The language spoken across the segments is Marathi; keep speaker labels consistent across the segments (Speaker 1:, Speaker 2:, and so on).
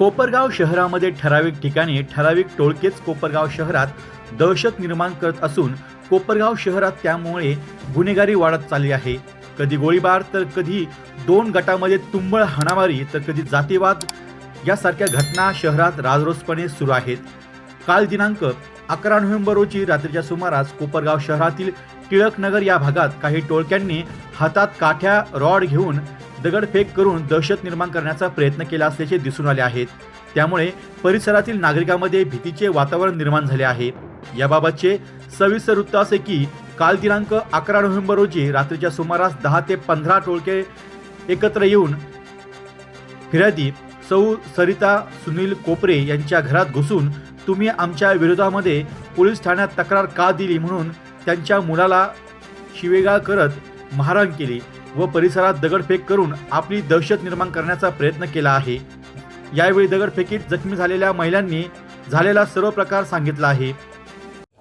Speaker 1: कोपरगाव शहरामध्ये ठराविक ठिकाणी ठराविक टोळकेच कोपरगाव शहरात दहशत निर्माण करत असून कोपरगाव शहरात त्यामुळे गुन्हेगारी वाढत चालली आहे. कधी गोळीबार तर कधी दोन गटामध्ये तुंबळ हाणामारी तर कधी जातीवाद यासारख्या घटना शहरात राजरोसपणे सुरू आहेत. काल दिनांक अकरा नोव्हेंबर रोजी रात्रीच्या सुमारास कोपरगाव शहरातील टिळकनगर या भागात काही टोळक्यांनी हातात काठ्या रॉड घेऊन दगडफेक करून दहशत निर्माण करण्याचा प्रयत्न केला असल्याचे दिसून आले आहेत. त्यामुळे परिसरातील नागरिकांमध्ये भीतीचे वातावरण निर्माण झाले आहे. याबाबतचे सविस्तर वृत्त असे की काल दिनांक अकरा नोव्हेंबर रोजी रात्रीच्या सुमारास दहा ते पंधरा टोळके एकत्र येऊन फिर्यादी सौ सरिता सुनील कोपरे यांच्या घरात घुसून तुम्ही आमच्या विरोधामध्ये पोलीस ठाण्यात तक्रार का दिली? म्हणून त्यांच्या मुलाला शिवेगाळ करत मारहाण केली. व परिसरात दगडफेक करून आपली दहशत निर्माण करण्याचा प्रयत्न केला आहे. यावेळी दगडफेकीत जखमी झालेल्या महिलांनी झालेला सर्व प्रकार सांगितला आहे.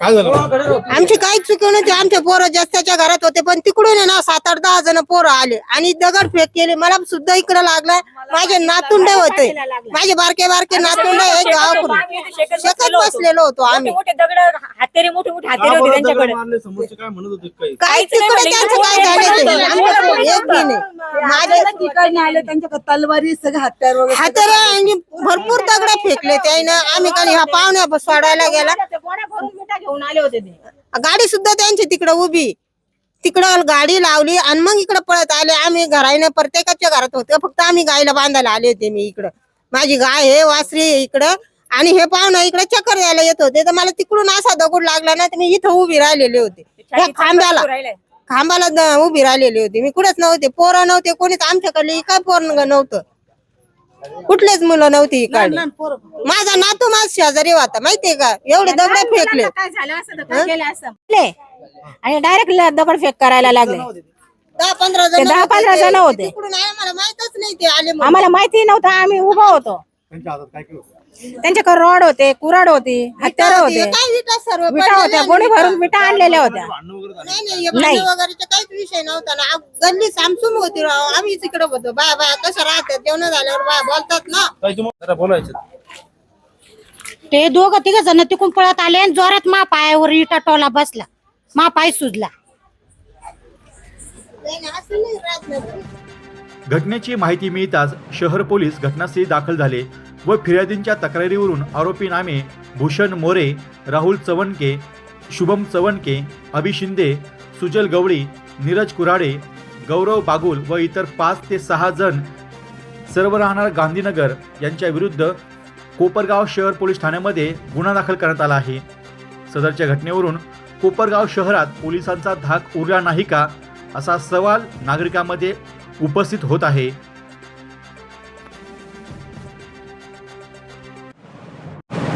Speaker 2: काय झालं?
Speaker 3: आमची काही चुकी नव्हती. आमचे पोरं जास्तीच्या घरात होते. पण तिकडून आहे ना सात आठ दहा जण पोरं आले. आणि दगड फेक केली. मला सुद्धा इकडे लागलाय माझे नातुंडे होते. माझे बारके बारके नातुंडे हे गावाकडून. शेतात बसलेलो होतो. आम्ही.
Speaker 4: मोठे दगड हातेरे मोठे मोठे हातेरे होते त्यांच्याकडे.
Speaker 2: मारले समोरचे काय म्हणत होते काही?
Speaker 3: काही तिकडे त्यांचं काय झालं ते आमच्याकडे एक बी नाही. माझे
Speaker 5: ठिकाणी आले त्यांच्याकडे तलवारी सगळे हत्यार वगैरे
Speaker 3: हातारे आणि भरपूर दगड फेकले त्यानं आम्ही काही हा पाहुण्या सोडायला गेला.
Speaker 4: घेऊन आले होते ते.
Speaker 3: गाडी सुद्धा त्यांची तिकडे उभी. तिकडं गाडी लावली आणि मग इकडे पळत आले. आम्ही घराने प्रत्येकाच्या घरात होते. फक्त आम्ही गायला बांधायला आले होते मी इकडं. माझी गाय आहे वासरी आहे इकडं. आणि हे पाहुणं इकडे चक्कर द्यायला येत होते. तर मला तिकडून असा दगड लागला ना तर मी इथं उभी राहिलेले होते. खांब्याला खांबाला द- उभी राहिलेली होती. मी कुठेच नव्हते. पोरं नव्हते. कोणीच आमच्याकडले काय पोर नव्हतं. कुठलेच मुलं नव्हती इकडे माझा नातू माझ शेजारी होता माहितीये का एवढे दगड फेकले
Speaker 4: काय झालं असं तर काय केलं असं आणि डायरेक्ट दगड फेक करायला लागले
Speaker 3: दहा पंधरा
Speaker 4: ते
Speaker 3: जण
Speaker 4: दहा
Speaker 3: होते
Speaker 4: पंधरा. जण होते.
Speaker 3: तिकडून आम्हाला माहितच नाही ते आले म्हणून.
Speaker 4: आम्हाला माहिती नव्हतं आम्ही उभा होतो
Speaker 2: त्यांच्या हातात काय केलं होतं?
Speaker 4: त्यांच्याकडे रॉड होते कुराड होती हत्यार होते
Speaker 3: काय विटा सर्व
Speaker 4: विटा
Speaker 3: पडलेल्या
Speaker 4: होत्या गोणी
Speaker 3: विटा.
Speaker 4: भरून विटा आणलेल्या होत्या.
Speaker 3: नाही नाही भांडण वगैरेचा काहीच विषय नव्हता ना. आ- गल्ली सामसूम होती राव. आम्ही तिकडे होतो. बाया बाया कसं राहतात? जेवण झाल्यावर बाया बोलतात ना.
Speaker 2: काही तुम्हाला जरा बोलायचं.
Speaker 6: ते दोघं तिघ जण तिकून पळत आले आणि जोरात मा पायावर इटा टोला बसला. मा पाय सुजला.
Speaker 3: नाही, नाही, असं नाही राहत ना.
Speaker 1: घटनेची माहिती मिळताच शहर पोलीस घटनास्थळी दाखल झाले. व फिर्यादींच्या तक्रारीवरून आरोपी नामे भूषण मोरे राहुल चवणके शुभम चवणके अभि शिंदे सुजल गवळी नीरज कुराडे गौरव बागुल व इतर पाच ते सहा जण सर्व राहणार गांधीनगर यांच्या विरुद्ध कोपरगाव शहर पोलीस ठाण्यामध्ये गुन्हा दाखल करण्यात आला आहे. सदरच्या घटनेवरून कोपरगाव शहरात पोलिसांचा धाक उरला नाही का असा सवाल नागरिकांमध्ये उपस्थित होत आहे.